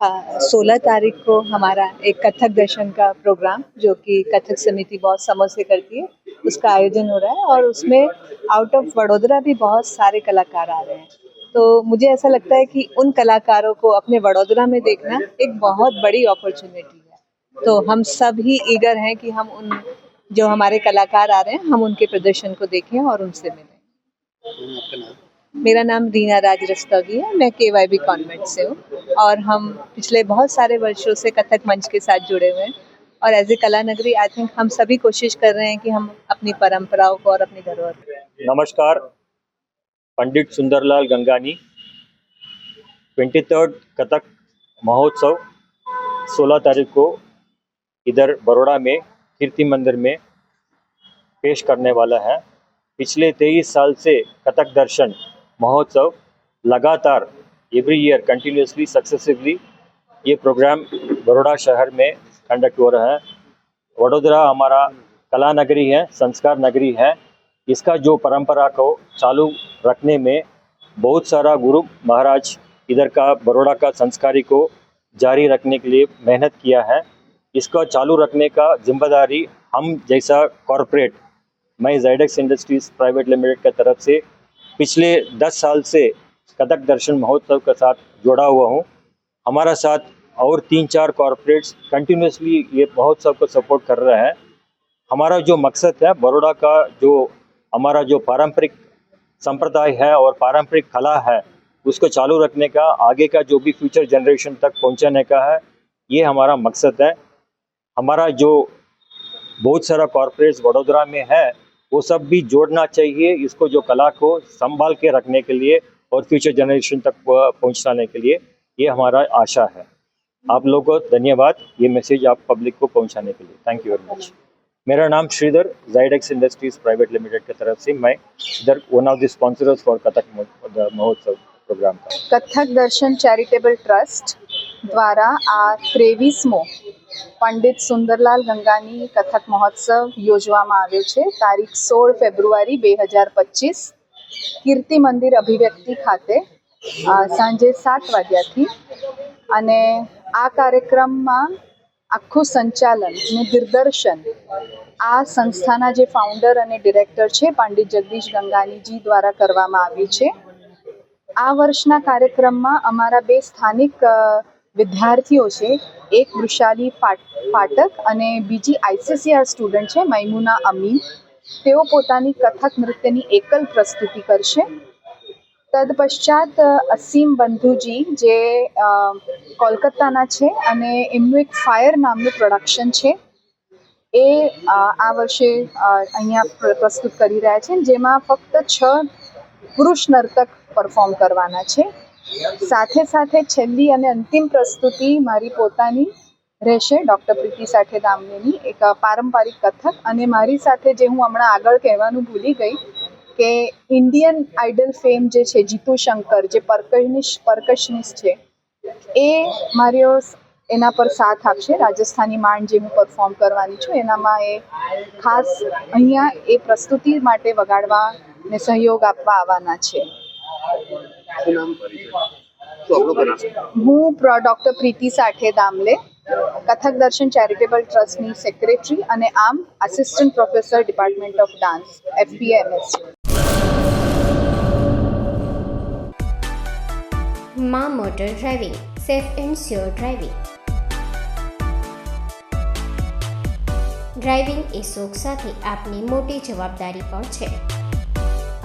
सोलह तारीख को हमारा एक कथक दर्शन का प्रोग्राम जो कि कथक समिति बहुत समय से करती है, उसका आयोजन हो रहा है और उसमें आउट ऑफ़ वडोदरा भी बहुत सारे कलाकार आ रहे हैं। तो मुझे ऐसा लगता है कि उन कलाकारों को अपने वडोदरा में देखना एक बहुत बड़ी अपॉर्चुनिटी है। तो हम सब ही ईगर हैं कि हम उन, जो हमारे कलाकार आ रहे हैं, हम उनके प्रदर्शन को देखें और उनसे मिलें। मेरा नाम रीना राज रस्तोगी है। मैं के वाई बी कॉन्वेंट से हूँ और हम पिछले बहुत सारे वर्षों से कथक मंच के साथ जुड़े हुए हैं। और एज ए कला नगरी आई थिंक हम सभी कोशिश कर रहे हैं कि हम अपनी परंपराओं को और अपनी धरोहर नमस्कार, पंडित सुंदरलाल गंगानी। ट्वेंटी थर्ड कथक महोत्सव 16 तारीख को इधर बड़ोड़ा में, कीर्ति मंदिर में पेश करने वाला है। पिछले तेईस साल से कथक दर्शन महोत्सव लगातार एवरी ईयर कंटिन्यूसली सक्सेसिवली ये प्रोग्राम बड़ोड़ा शहर में कंडक्ट हो रहा है। वडोदरा हमारा कला नगरी है, संस्कार नगरी है। इसका जो परंपरा को चालू रखने में बहुत सारा गुरु महाराज इधर का बड़ोड़ा का संस्कारी को जारी रखने के लिए मेहनत किया है। इसको चालू रखने का ज़िम्मेदारी हम जैसा कॉरपोरेट मैं जाइडेक्स इंडस्ट्रीज़ प्राइवेट लिमिटेड की तरफ़ से पिछले दस साल से कथक दर्शन महोत्सव के साथ जुड़ा हुआ हूँ। हमारा साथ और तीन चार कॉरपोरेट्स कंटिन्यूसली ये महोत्सव को सपोर्ट कर रहे हैं। हमारा जो मकसद है बड़ोड़ा का जो हमारा जो पारंपरिक संप्रदाय है और पारंपरिक कला है, उसको चालू रखने का, आगे का जो भी फ्यूचर जनरेशन तक पहुँचाने का है, ये हमारा मकसद है। हमारा जो बहुत सारा कॉरपोरेट्स वडोदरा में है वो सब भी जोड़ना चाहिए, इसको जो कला को संभाल के रखने के लिए और फ्यूचर जनरेशन तक पहुँचाने के लिए, ये हमारा आशा है। आप लोगों को धन्यवाद, ये मैसेज आप पब्लिक को पहुँचाने के लिए। थैंक यू वेरी मच मेरा नाम Shridhar Zydex industries private limited की तरफ़ से मैं इधर one of the sponsors for Kathak Mahotsav program का। कथक दर्शन चैरिटेबल ट्रस्ट द्वारा त्रेवीसमो પંડિત સુંદરલાલ ગંગાની કથક મહોત્સવ યોજવામાં આવ્યો છે. તારીખ સોળ ફેબ્રુઆરી બે હજાર પચીસ, કીર્તિ મંદિર અભિવ્યક્તિ ખાતે સાંજે સાત વાગ્યાથી. અને આ કાર્યક્રમમાં આખું સંચાલન ને દિગ્દર્શન આ સંસ્થાના જે ફાઉન્ડર અને ડિરેક્ટર છે, પંડિત જગદીશ ગંગાનીજી દ્વારા કરવામાં આવ્યું છે. આ વર્ષના કાર્યક્રમમાં અમારા બે સ્થાનિક વિદ્યાર્થીઓ છે, એક વૃષાલી પાઠક અને બીજી આઈસીસીઆર સ્ટુડન્ટ છે, મૈમુના અમીન. તેઓ પોતાની કથક નૃત્યની એકલ પ્રસ્તુતિ કરશે. તદપશ્ચાત અસીમ બંધુજી, જે કોલકાતાના છે અને એમનું એક ફાયર નામનું પ્રોડક્શન છે. એ આ વર્ષે અહીંયા પ્ર- પ્રસ્તુત કરી રહ્યા છે, જેમાં ફક્ત છ પુરુષ નર્તક પરફોર્મ કરવાના છે. સાથે સાથે છેલ્લી અને અંતિમ પ્રસ્તુતિ મારી પોતાની રહેશે. ડૉક્ટર પ્રીતિ સાથે દામલેની એક પારંપરિક કથક અને મારી સાથે જે હું હમણાં આગળ કહેવાનું ભૂલી ગઈ કે ઇન્ડિયન આઇડલ ફેમ જે છે, જીતુ શંકર, જે પરકશનિશ પરકશનિસ્ટ છે, એ મારો એના પર સાથ આપશે. રાજસ્થાની માંડ જે હું પરફોર્મ કરવાની છું, એનામાં એ ખાસ અહીંયા એ પ્રસ્તુતિ માટે વગાડવા ને સહયોગ આપવા આવવાના છે. હું પ્ર- ડૉક્ટર પ્રીતિ સાઠે દામલે કથક દર્શન ચેરિટેબલ ટ્રસ્ટની સેક્રેટરી અને આમ assistant professor department of dance એફબીએમએસમાં motor driving safe and sure driving driving એ શોખ સાથે આપની મોટી જવાબદારી પણ છે.